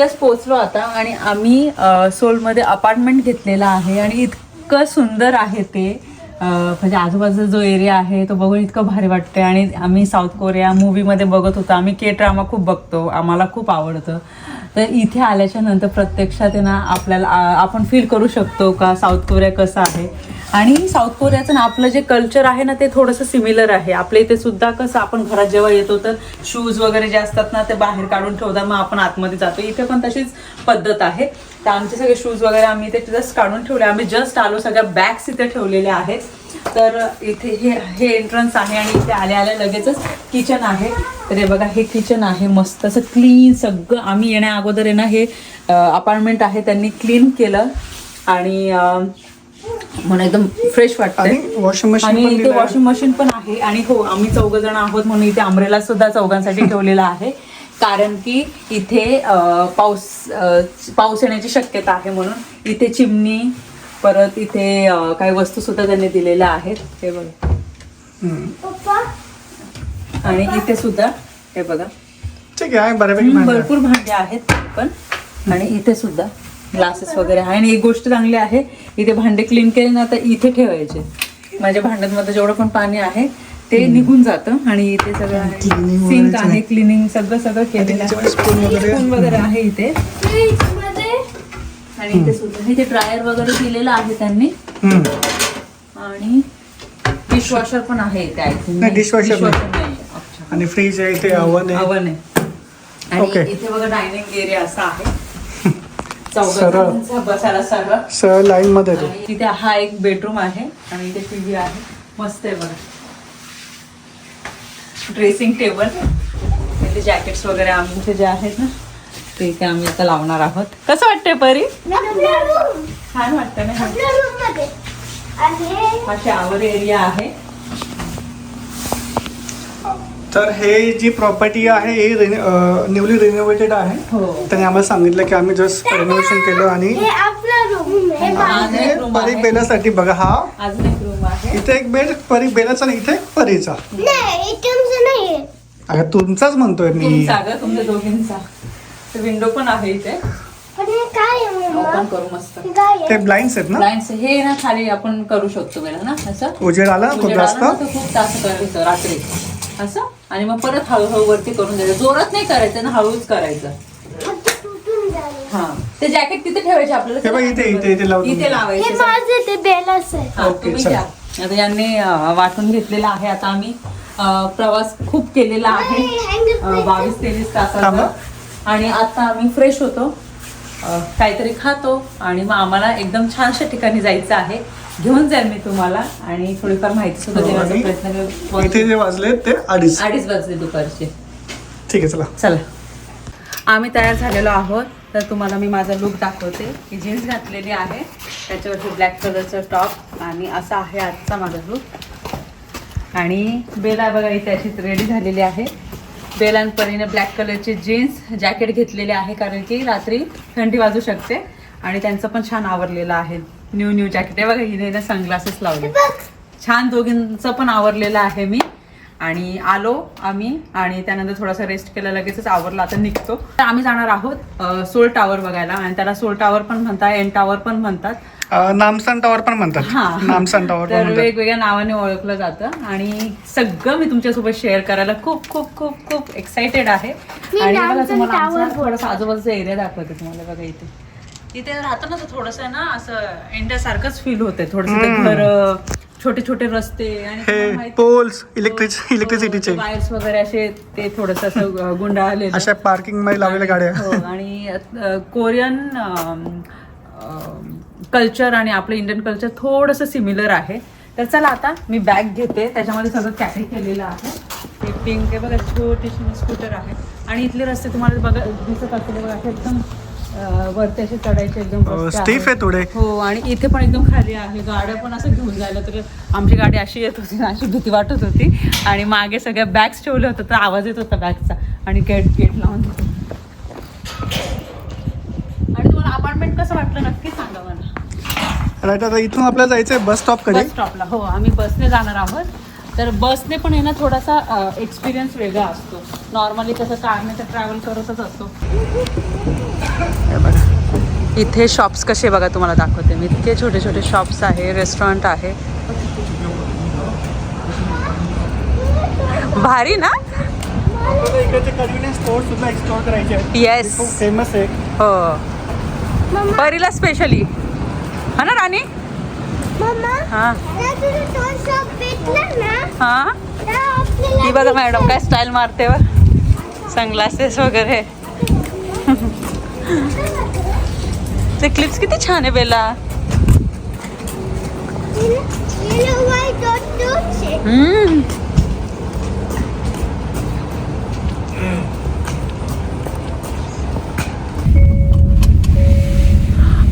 Just पोचलो आता आणि आम्ही सोलमध्ये अपार्टमेंट घेतलेला आहे आणि इतकं सुंदर आहे ते. म्हणजे आजूबाजूचा जो एरिया आहे तो बघून इतकं भारी वाटते आणि आम्ही साऊथ कोरिया मूवीमध्ये बघत होतो. आम्ही के ड्रामा खूप बघतो. आम्हाला खूप आवडतं. तर इथे आल्याच्यानंतर प्रत्यक्षात आहे ना आपल्याला आपण फील करू शकतो का साऊथ कोरिया कसं आहे? आणि साऊथ कोरियाचं ना आपलं जे कल्चर आहे ना ते थोडंसं सिमिलर आहे. आपल्या इथे सुद्धा कसं आपण घरात जेव्हा येतो तर शूज वगैरे जे असतात ना ते बाहेर काढून ठेवतात मग आपण आतमध्ये जातो. इथे पण तशीच पद्धत आहे. तर आमचे सगळे शूज वगैरे आम्ही इथे जस्ट काढून ठेवले. आम्ही जस्ट आलो सगळ्या बॅग्स इथे ठेवलेल्या आहेत. तर इथे हे हे एंट्रन्स आहे आणि इथे आल्या आल्या लगेचच किचन आहे. तर हे बघा हे किचन आहे. मस्त असं क्लीन सगळं. आम्ही येण्या अगोदर आहे ना हे अपार्टमेंट आहे त्यांनी क्लीन केलं. आणि म्हणून एकदम फ्रेश वाटतंय आणि वॉशिंग मशीन आणि पण इथे दिलं आहे. वॉशिंग मशीन पण आहे आणि हो आम्ही चौघ जण आहोत म्हणून इथे अमरेला सुद्धा चौघांसाठी ठेवलेला आहे कारण की इथे पाऊस पाऊस येण्याची शक्यता आहे म्हणून इथे चिमणी परत इथे काही वस्तू सुद्धा त्यांनी दिलेल्या आहेत हे बघा. आणि इथे सुद्धा हे बघा ठीक आहे. भरपूर भांडे आहेत पण आणि इथे सुद्धा ग्लासेस वगैरे आहे. आणि एक गोष्ट चांगली आहे इथे भांडे क्लीन केले ना तर इथे ठेवायचे. म्हणजे भांड्यांमध्ये जेवढं पण पाणी आहे ते निघून जातं. आणि इथे सगळं सिंक आहे. क्लिनिंग सगळं सगळं केलेलं वगैरे- स्पून वगैरे आहे इथे. आणि इथे सुद्धा. इथे ड्रायर वगैरे दिलेलं आहे त्यांनी. आणि डिशवॉशर पण आहे इथे अच्छा. आणि फ्रीज आहे इथे ओव्हन आहे. अवन आहे. आणि. इथे बघा डायनिंग एरिया असा आहे. सरळ. चौघांचा बसायला सरळ सह लाईन मध्ये आहे तो. आणि इथे हा एक बेडरूम आहे आणि इथे टीव्ही आहे. मस्त आहे बघा. ड्रेसिंग टेबल इथे जॅकेट्स वगैरे आमचे जे आहेत ना ते इथे आम्ही आता लावणार आहोत. कसं वाटतंय परी? आपल्या रूम छान वाटतं ना? आपल्या रूममध्ये. आणि हा शॉवर एरिया आहे. तर हे जी प्रॉपर्टी आहे ही न्यूली रिनोव्हेटेड आहे. हो. त्यांनी आम्हाला सांगितलं की आम्ही जस्ट रेनोव्हेशन केलं आणि हे हे हे परी बेलासाठी बघा हा. इथे एक बेड परी बेलाचा आणि इथे परीचा. नाही अगं तुमचाच म्हणतोय मी. तुमच्या दोघींचा. विंडो पण आहे इथे. पण हे काय आहे मम्मा? ओपन करू मस्त. हे काय ते आहे ब्लाइंड्स आहेत ना? हे ना खाली आपण करू शकतो बेला ना असं? उजेड आला खूप जास्त? खूप जास्त करायचं रात्री. असं? आणि मग परत हळूहळू वरती करून द्यायचं. जोरात नाही करायचं ना हळूच करायचं. मग ते तुटून जाईल. हा. ते जॅकेट तिथे ठेवायचे आपल्याला. हे बघ इथे, इथे, इथे लावून इथे हे लावायचे. माझे ते बेलच आहे हा, ओके, तुम्ही चला. घ्या. आता यांनी अं, वाटून घेतलेला आहे. आता आम्ही अं, प्रवास खूप केलेला आहे. अं, बावीस तेवीस तासाचा. आणि आता आम्ही फ्रेश होतो. अं, काहीतरी खातो. आणि मग आम्हाला एकदम छानशा ठिकाणी जायचं आहे. घेऊन जाईल मी तुम्हाला आणि थोडीफार माहिती सुद्धा हो, देण्याचा आणि प्रयत्न इथे करेन जे वाजले ते अडीच. अडीच वाजले दुपारचे. ठीक आहे चला. चला. आम्ही तयार झालेलो आहोत. तर तुम्हाला मी माझा लुक दाखवते. ही जीन्स घातलेली आहे. त्याच्यावरती ब्लॅक कलरचं टॉप आणि असा आहे आजचा माझा लुक आणि बेला बघा इथे अशीच रेडी झालेली आहे. बेला आणि परीने ब्लॅक कलरची जीन्स जॅकेट घेतलेले आहे कारण की रात्री थंडी वाजू शकते आणि त्यांचं पण छान आवरलेलं आहे. New new jacket. आहे बघा हिने सनग्लासेस लावले. छान दोघींचं पण आवरलेलं आहे मी. आणि आलो आम्ही आणि त्यानंतर थोडासा रेस्ट केला लगेचच आवरला आता निघतो. तर आम्ही जाणार आहोत सोल टावर बघायला. आणि त्याला सोल टावर पण म्हणतात एन टावर पण म्हणतात. नामसान टॉवर पण म्हणतात. हा. नामसान टॉवर पण तर म्हणतात. वेगवेगळ्या नावाने ओळखलं जातं. आणि सगळं मी तुमच्यासोबत शेअर करायला खूप खूप खूप खूप एक्साइटेड आहे. आणि बघा नामसन तुम्हाला थोडासा आजूबाजूचा एरिया दाखवते तुम्हाला. बघा इथे. इथे राहतं ना थोडस ना असं इंडियासारखंच फील होतंय. थोडस ते. घर छोटे छोटे रस्ते आणि पोल्स इलेक्ट्रिक इलेक्ट्रिसिटीचे वायर्स वगैरे असे ते थोडस असं गुंडाळले अशा पार्किंगमध्ये लावलेल्या गाड्या. हो आणि कोरियन कल्चर आणि आपलं इंडियन कल्चर थोडंसं सिमिलर आहे. तर चला आता मी बॅग घेते. त्याच्यामध्ये सगळं कॅरी केलेलं आहे. हे पिंक आहे बघा छोटीशी स्कूटर आहे. आणि इथले रस्ते तुम्हाला बघा दिसत असलेले बघा एकदम वरती असे चढायचे एकदम स्टीफ आहे थोडे. हो आणि इथे पण एकदम खाली आहे. गाड्या पण असं घेऊन जायला तर आमची गाडी अशी येत होती ना, अशी भीती वाटत होती. आणि मागे सगळ्या बॅग्स ठेवले होते तर आवाज येत होता बॅगचा आणि गेट गेट लावून होतं. आणि तुम्हाला अपार्टमेंट कसं वाटलं नक्की सांगा मला. राईट आता इथून आपल्याला जायचंय बस स्टॉपकडे. बस स्टॉपला हो आम्ही बसने जाणार आहोत. तर बसने पण आहे ना थोडासा एक्सपिरियन्स वेगळा असतो. नॉर्मली कसं कारने तर ट्रॅव्हल करतच असतो. हे बघा. इथे शॉप्स कसे बघा तुम्हाला दाखवते मी. इतके छोटे छोटे शॉप्स आहे रेस्टॉरंट आहे. भारी ना? इकडचे कन्व्हिनियन्स स्टोअर सुद्धा एक्सप्लोर करायचे आहेत. येस फेमस आहे. हो. मम्मा परीला स्पेशली हा ना राणी? हा. हा? ही बघा मॅडम काय स्टाईल मारते व सनग्लासेस वगैरे. ते क्लिप्स किती छान आहे बेला. हम्म.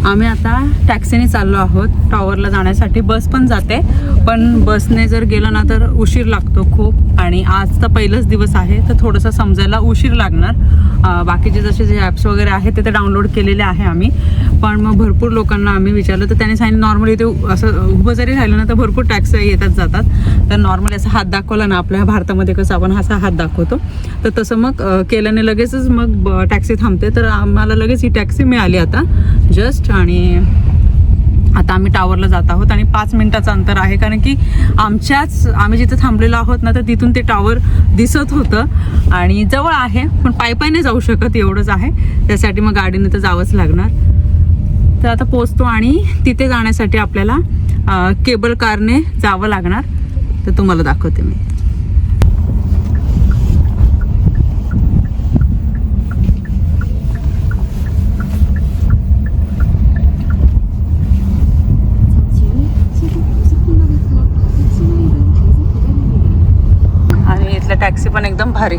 आम्ही आता टॅक्सीने चाललो आहोत. टॉवरला जाण्यासाठी बस पण जाते. पण बसने जर गेलं ना तर उशीर लागतो खूप. आणि आज तर पहिलंच दिवस आहे. तर थोडंसं समजायला उशीर लागणार. बाकीचे जसे जे ॲप्स वगैरे आहेत ते तर डाउनलोड केलेले आहे आम्ही. पण मग भरपूर लोकांना आम्ही विचारलं तर त्यांनी सांगितलं नॉर्मली ते असं उभं जरी राहिलं ना तर भरपूर टॅक्स येतात जातात. तर नॉर्मली असं हात दाखवला ना आपल्या भारतामध्ये कसं आपण असा हात दाखवतो. तर तसं मग केल्याने लगेचच मग टॅक्सी थांबते. तर आम्हाला लगेच ही टॅक्सी मिळाली आता. जस्ट आणि आता आम्ही टावरला जात आहोत आणि पाच मिनिटाचं अंतर आहे कारण की आमच्याच आम्ही जिथे थांबलेलो आहोत ना तर तिथून ते टावर दिसत होतं. आणि जवळ आहे पण पायपायने जाऊ शकत एवढंच आहे. त्यासाठी मग गाडीने तर जावंच लागणार. तर आता पोचतो आणि तिथे जाण्यासाठी आपल्याला केबल कारने जावं लागणार. तर तुम्हाला दाखवते मी. इथल्या टॅक्सी पण एकदम भारी.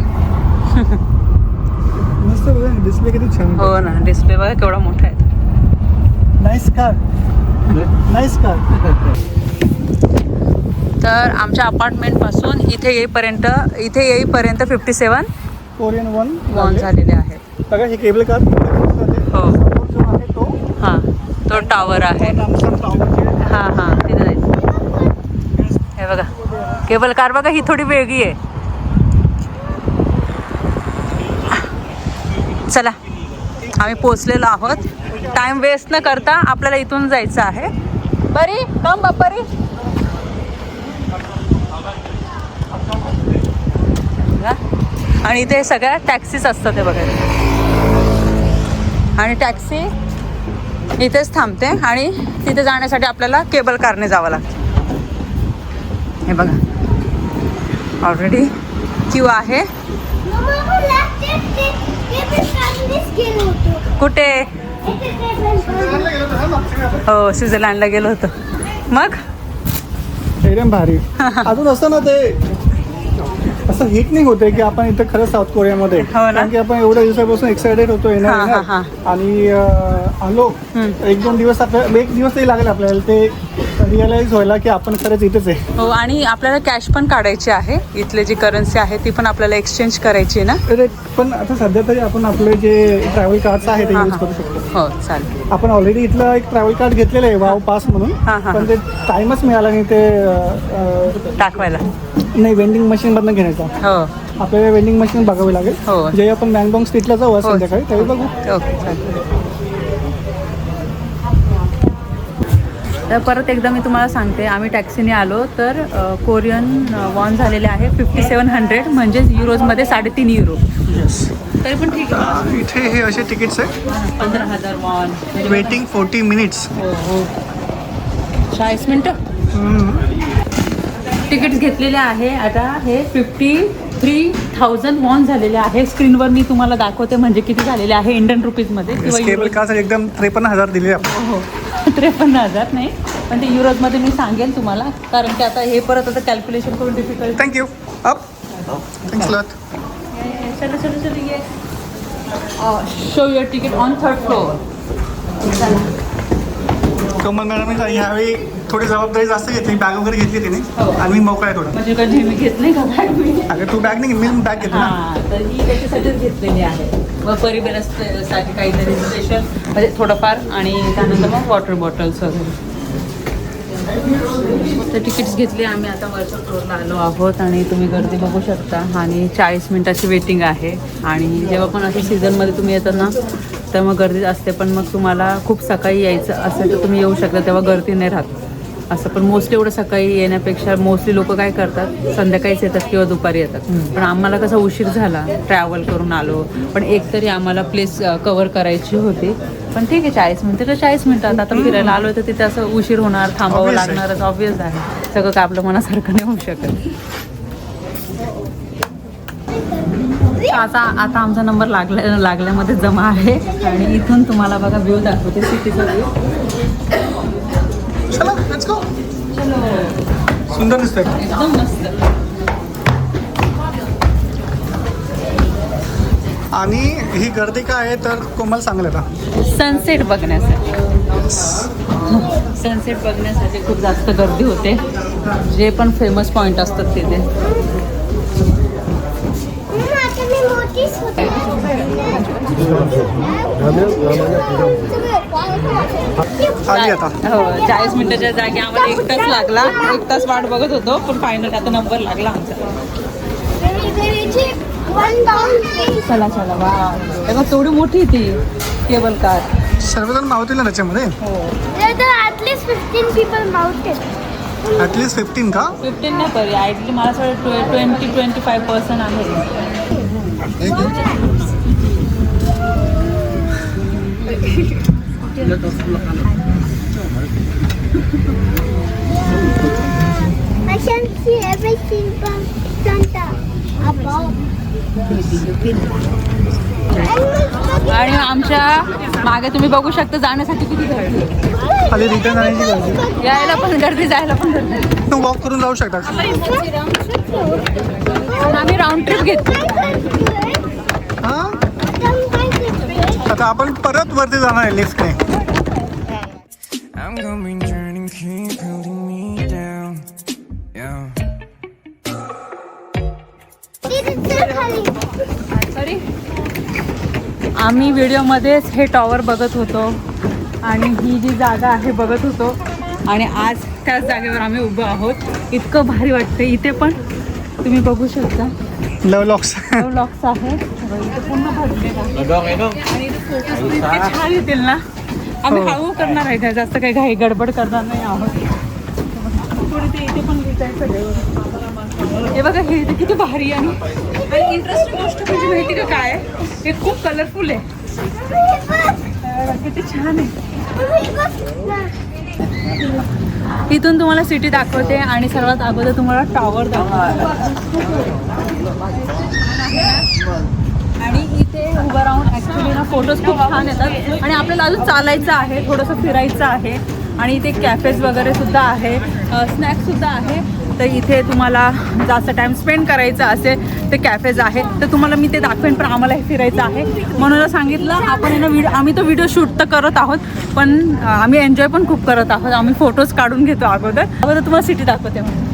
मस्त बघा डिस्प्ले किती छान हो ना डिस्प्ले बघा केवढा मोठा आहे. नाईस कार नाईस कार तर आमच्या अपार्टमेंटपासून इथे येईपर्यंत इथे येईपर्यंत fifty seven Korean one won झालेले आहेत. बघा ही केबल कार हो. आहे तो हां तो टावर आहे. हां हां तिथे जायचं हे बघा. केबल कार बघा ही थोडी वेगळी आहे. चला आम्ही पोचलेलो आहोत. टाइम वेस्ट न करता आपल्याला इथून जायचं आहे. बरी? कम बापरी? आणि इथे सगळ्या टॅक्सीच असतात हे बघा. आणि टॅक्सी इथेच थांबते आणि तिथे जाण्यासाठी आपल्याला केबल कारने जावं लागतं. हे बघा. ऑलरेडी क्यू आहे. कुठे? हो स्वित्झर्लंडला गेलो होतो. मग? एकदम भारी. अजून असं ना ते असं हिट नाही होते की आपण इथं खरं साऊथ कोरियामध्ये हो. कारण की आपण एवढ्या दिवसापासून एक्सायटेड होतो आणि आलो. एक दोन दिवस आपल्याला एक दिवस तरी लागेल आपल्याला. ते रिअलाइज व्हायला की आपण खरंच इथेच आहे. हो आणि आपल्याला कॅश पण काढायची आहे. इथले जी करन्सी आहे ती पण आपल्याला एक्सचेंज करायची आहे ना? अरे, पण आता सध्या तरी आपण आपले जे ट्रॅव्हल कार्ड्स आहे ते यूज. करू शकतो. हो चालेल. आपण ऑलरेडी इथलं एक ट्रॅव्हल कार्ड घेतलेलं आहे वाव पास म्हणून. हा, हा, पण ते टाइमच मिळाला नाही ते अं, टाकवायला. अं, नाही वेंडिंग मशीन मधनं घेण्याचा. हो. आपल्याला वेंडिंग मशीन बघावी लागेल. हो. जे आपण बँगबॉंग स्ट्रीटला जाऊ आज हो. संध्याकाळी त्यावेळी बघू. ओके चालेल. तर परत एकदा मी तुम्हाला सांगते आम्ही टॅक्सीने आलो तर कोरियन वॉन झालेले आहे फिफ्टी सेवन हंड्रेड म्हणजेच युरोजमध्ये साडेतीन युरो तरी पण ठीक आहे. इथे हे असे तिकीट्स आहे पंधरा हजार वॉन वेटिंग फोर्टी मिनिट्स हो हो. चाळीस मिनटं? तिकीट्स घेतलेले आहे. आता हे फिफ्टी थ्री थाउजंड वॉन झालेले आहे. स्क्रीनवर मी तुम्हाला दाखवते म्हणजे किती झालेले आहे इंडियन रुपीजमध्ये किंवा एकदम त्रेपन्न हजार दिले आपण. हो. त्रेपन्न हजार नाही. पण ते युरोजमध्ये मी सांगेन तुम्हाला कारण की आता हे परत आता कॅल्क्युलेशन करून difficult thank you up thanks lot चलो चलो चलो ये. Show your ticket on third floor Kamal madam ह्यावेळी थोडी जबाबदारी जास्त घेतली बॅग वगैरे घेतली तिने. हो. आणि मी मोकळा थोडा. म्हणजे कधी मी घेत नाही का बॅग मी? अगं तू बॅग नाही मी बॅग घेतो ना. हां तर ही त्याच्यासाठीच घेतलेली आहे. मग काहीतरी स्पेशल म्हणजे थोडंफार आणि त्यानंतर मग वॉटर बॉटल्स वगैरे. तर तिकीट्स घेतली आम्ही आता वरच्या फ्लोअरला आलो आहोत आणि तुम्ही गर्दी बघू शकता. आणि चाळीस मिनिटाची वेटिंग आहे. आणि जेव्हा पण अशा सीझनमध्ये तुम्ही येतात ना तर मग गर्दी असते पण मग तुम्हाला खूप सकाळी यायचं असेल तर तुम्ही येऊ शकता तेव्हा गर्दी नाही राहत. असं पण मोस्टली एवढं सकाळी येण्यापेक्षा मोस्टली लोक काय करतात संध्याकाळीच येतात किंवा दुपारी येतात. पण आम्हाला कसा उशीर झाला ट्रॅव्हल करून आलो. पण एक तरी आम्हाला प्लेस कवर करायची होती. पण ठीक आहे चाळीस मिनिटं तर चाळीस मिनिटात आता फिरायला आलो तर तिथे असं उशीर होणार थांबावं. लागणारच ऑब्वियस आहे. सगळं काय आपलं मनासारखं नाही होऊ शकत. आता आता आमचा नंबर लागल्या लागल्यामध्ये जमा आहे. आणि इथून तुम्हाला बघा व्ह्यू दाखवते सिटीचा व्ह्यू सुंदर दिसतंय. एकदम मस्त. आणि ही गर्दी काय आहे तर कोमल सांगेल आता सनसेट बघण्यासाठी. सनसेट बघण्यासाठी खूप जास्त गर्दी होते. जे पण फेमस पॉईंट असतात तिथे मम्मा, आता मी मोठीच होते. आली आता हो चाळीस मिनिटाच्या जागी आम्हाला एक तास लागला. एक तास वाट बघत होतो पण फायनल आता नंबर लागला आमचा. चला चला वा. तेव्हा तेवढी मोठी ती केबल कार सर्वजण मावतील ना त्याच्यामध्ये? हो. There are at least 15 people mounted. At least fifteen का? फिफ्टीन नाही तरी. आयडली मला ट्वेंटी ट्वेंटी फाय पर्सेंट आहे. I can see everything from Santa above. आणि आमच्या मागे तुम्ही बघू शकता जाण्यासाठी किती गर्दी. खाली रिटर्न जाण्याची गर्दी यायला पण गर्दी जायला पण गर्दी वॉक करून जाऊ शकता पण आम्ही राऊंड ट्रिप घेतली हां आता आपण परत वरती जाणार आहे लिफ्टने आम्ही व्हिडिओमध्येच हे टॉवर बघत होतो आणि ही जी जागा आहे बघत होतो. आणि आज त्याच जागेवर आम्ही उभं आहोत. इतकं भारी वाटतं इथे पण तुम्ही बघू शकता. लव लॉक्स लॉक्स आहे इथे पूर्ण भरलेलं आहे. आणि इथे पण इतके छान येतील ना? आम्ही हो. हळू करणार आहे काय जास्त काही घाई गडबड करणार नाही आहोत. थोडी ते इथे पण विचारायचं हे बघा हे इथे किती भारी आहे आणि इंटरेस्टिंग गोष्ट म्हणजे माहिती का काय? आहे? हे खूप कलरफुल आहे. बघा, किती छान आहे. इथून तुम्हाला सिटी दाखवते आणि सर्वात अगोदर तुम्हाला टॉवर दाखवते. आणि उभं राहून ॲक्च्युली ना फोटोज खूप छान येतात. आणि आपल्याला अजून चालायचं आहे थोडंसं फिरायचं आहे. आणि इथे कॅफेज वगैरे सुद्धा आहे. स्नॅक्ससुद्धा आहे. तर इथे तुम्हाला जास्त टाईम स्पेंड करायचा असेल ते कॅफेज आहे. तर तुम्हाला मी ते दाखवेन पण आम्हाला हे फिरायचं आहे. म्हणून सांगितलं आपण ना व्हिडिओ आम्ही तो व्हिडिओ शूट तर करत आहोत पण आम्ही एन्जॉय पण खूप करत आहोत. आम्ही फोटोज काढून घेतो अगोदर. अगोदर तुम्हाला सिटी दाखवते मग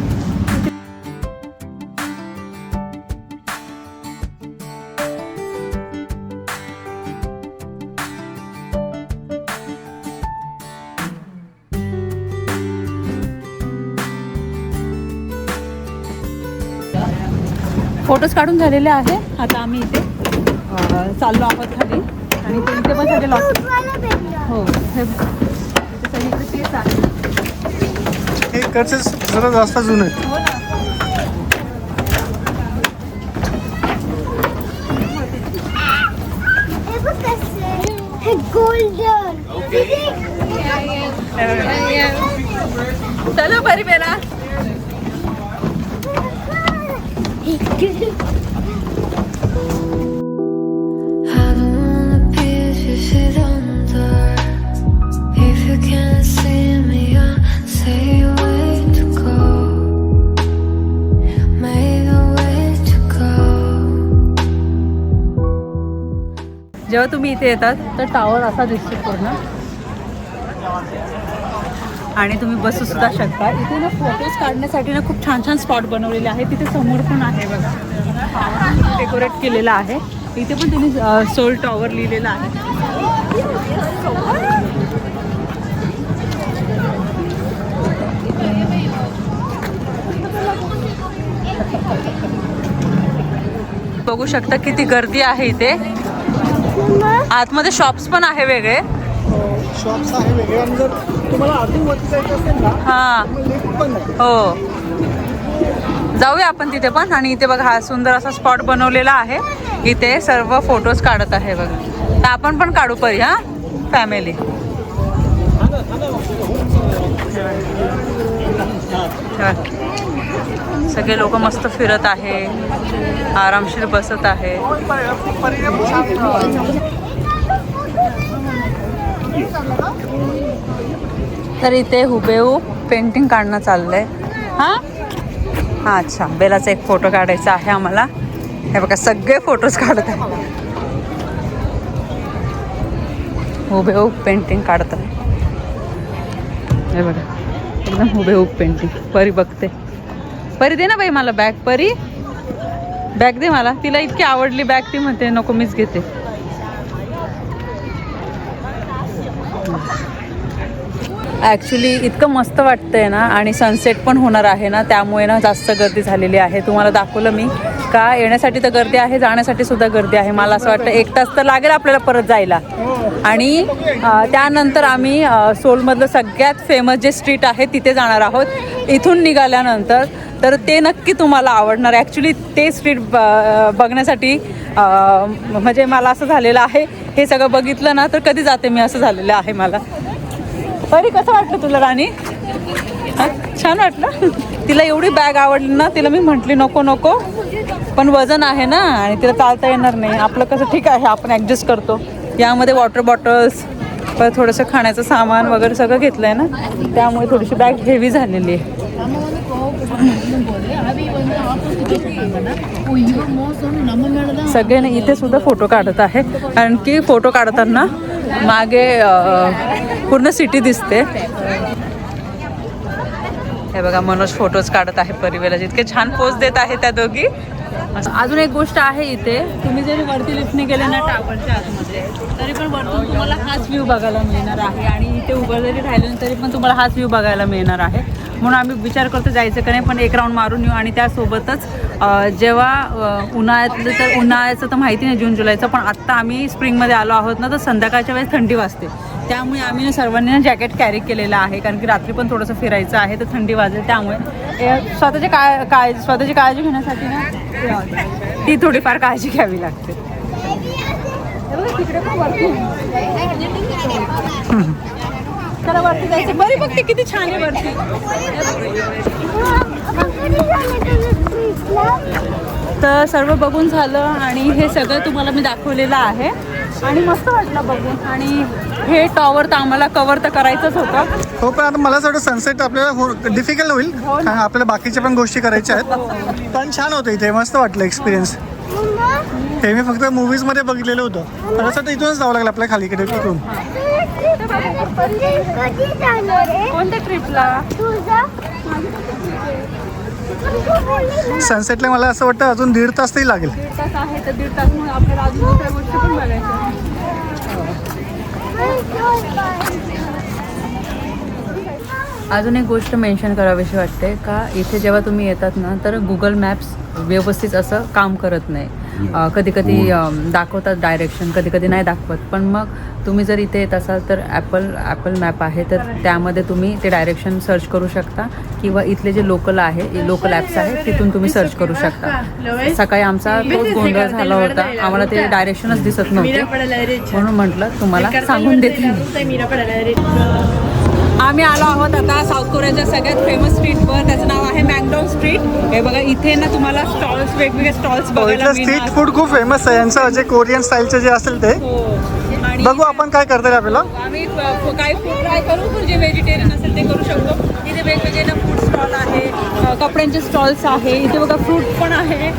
फोटोज काढून झालेले आहे. आता आम्ही इथे चाललो आहोत खाली. आणि ते इथे पण सगळे लॉक हो हे तेच आहे हे जरा जास्त जुने. आहेत हो ना. चलो बरी बेला. जेव्हा तुम्ही इथे येतात तर टावर असा दिसतो पूर्ण. आणि तुम्ही बसू सुद्धा शकता. इथे ना फोटोज काढण्यासाठी ना खूप छान छान स्पॉट बनवलेले आहे तिथे समोर पण आहे बघा. डेकोरेट केलेलं आहे. इथे पण त्यांनी सोल टॉवर लिहिलेला आहे. बघू शकता किती गर्दी आहे इथे. आतमध्ये शॉप्स पण आहे वेगळे. शॉप्स आहे वेगळे आणि जर तुम्हाला अजून वरती जायचं असेल ना हा मग लिफ्ट पण आहे हो जाऊया आपण तिथे पण आणि इथे बघा हा सुंदर असा स्पॉट बनवलेला आहे इथे सर्व फोटोज काढत आहे बघा तर आपण पण काढू परी हा फॅमिली सगळे लोक मस्त फिरत आहे आरामशीर बसत आहे तर इथे हुबेहूब पेंटिंग काढणं चाललंय. हां? हां अच्छा. बेलाचा एक फोटो काढायचा आहे आम्हाला. हे बघा सगळे फोटोज काढत आहे हुबेहूब पेंटिंग काढत आहे हे बघा एकदम हुबेहूब पेंटिंग परी बघते. परी दे ना बाई मला बॅग परी. बॅग दे मला. तिला इतकी आवडली बॅग ती म्हणते नको मीच घेते. ॲक्च्युली इतकं मस्त वाटतंय ना आणि सनसेट पण होणार आहे ना त्यामुळे ना जास्त गर्दी झालेली आहे. तुम्हाला दाखवलं मी. का येण्यासाठी तर गर्दी आहे जाण्यासाठी सुद्धा गर्दी आहे. मला असं वाटतं एक तास तर लागेल आपल्याला परत जायला. आणि त्यानंतर आम्ही सोलमधलं सगळ्यात फेमस जे स्ट्रीट आहे तिथे जाणार आहोत. इथून निघाल्यानंतर तर ते नक्की तुम्हाला आवडणार. ॲक्च्युली ते स्ट्रीट बघण्यासाठी म्हणजे मला असं झालेलं आहे. हे सगळं बघितलं ना तर कधी जाते मी असं झालेलं आहे मला. परी कसं वाटलं तुला राणी? छान वाटलं. तिला एवढी बॅग आवडली ना तिला मी म्हटली नको नको. पण वजन आहे ना आणि तिला चालता येणार नाही. आपलं कसं ठीक आहे आपण ॲडजस्ट करतो. यामध्ये वॉटर बॉटल्स परत थोडंसं खाण्याचं सामान वगैरे सगळं घेतलं आहे ना त्यामुळे थोडीशी बॅग हेवी झालेली आहे. सगळे ना इथे सुद्धा फोटो काढत आहे कारण की फोटो काढताना मागे पूर्ण सिटी दिसते. हे बघा मनोज फोटोज काढत आहे परिवेला इतके छान पोज देत आहे त्या दोघी. अजून एक गोष्ट आहे इथे. तुम्ही जरी वरती लिफ्टने गेले ना टावरच्या आतमध्ये तरी पण वरतून तुम्हाला हाच व्ह्यू बघायला मिळणार आहे. आणि इथे उभं जरी राहिलं तरी पण तुम्हाला हाच व्ह्यू बघायला मिळणार आहे. म्हणून आम्ही विचार करतो जायचं का नाही पण एक राऊंड मारून येऊ. आणि त्यासोबतच जेव्हा उन्हाळ्यातलं तर उन्हाळ्याचं तर माहिती नाही जून जुलैचं पण आत्ता आम्ही स्प्रिंगमध्ये आलो आहोत ना तर संध्याकाळच्या वेळेस थंडी वाजते. त्यामुळे आम्ही ना सर्वांनी ना जॅकेट कॅरी केलेलं आहे. कारण की रात्री पण थोडंसं फिरायचं आहे तर थंडी वाजेल त्यामुळे. स्वतःची काय काळजी स्वतःची काळजी घेण्यासाठी ना ती थोडीफार काळजी घ्यावी लागते. हे वरती जायचं. बरी बघते किती छान आहे वरती. तर सर्व बघून झालं आणि हे सगळं तुम्हाला मी दाखवलेलं आहे. आणि मस्त वाटलं बघून. आणि हे टॉवर तर आम्हाला कवर तर करायचंच होतं. हो पण आता मला वाटतं सनसेट आपल्याला डिफिकल्ट होईल. हो कारण आपल्याला बाकीच्या पण गोष्टी करायच्या आहेत. पण छान होतं इथे. मस्त वाटलं एक्सपिरियन्स हे मी फक्त मूवीजमध्ये बघितलेलं होतं. मला असं वाटतं इथूनच जावं लागलं आपल्या खाली इकडे तिथून कोणत्या ट्रिपला सनसेटला मला असं वाटतं अजून दीड तास तरी लागेल. दीड तास आहे तर दीड तास आपल्याला अजून दुसऱ्या गोष्टी पण बघायच्या अजून एक गोष्ट मेन्शन करावीशी वाटते का इथे जेव्हा तुम्ही येतात ना तर गुगल मॅप्स व्यवस्थित असं काम करत नाही. कधी कधी दाखवतात डायरेक्शन कधी कधी नाही दाखवत. पण मग तुम्ही जर इथे येत असाल तर ॲपल ॲपल मॅप आहे तर त्यामध्ये तुम्ही ते डायरेक्शन सर्च करू शकता. किंवा इथले जे लोकल आहे लोकल ॲप्स आहेत तिथून तुम्ही सर्च करू शकता. सकाळी आमचा तोच गोंधळ झाला होता. आम्हाला ते डायरेक्शनच दिसत नव्हते. म्हणून म्हटलं तुम्हाला सांगून देते आम्ही आलो आहोत आता साऊथ कोरियाच्या सगळ्यात फेमस स्ट्रीटवर त्याचं नाव आहे मँगडॉन स्ट्रीट. हे बघा इथे ना तुम्हाला स्टॉल्स वेगवेगळे स्टॉल्स हो, बघायला स्ट्रीट फूड खूप फेमस आहे. यांचं जे कोरियन स्टाईलचे जे असेल ते. हो. बघू आपण काय करता येईल आपल्याला आम्ही फ- काही फूड ट्राय करू. पण जे व्हेजिटेरियन असेल ते करू शकतो. इथे वेगवेगळे ना फूड स्टॉल आहे कपड्यांचे स्टॉल्स आहे इथे बघा फ्रूट पण आहे.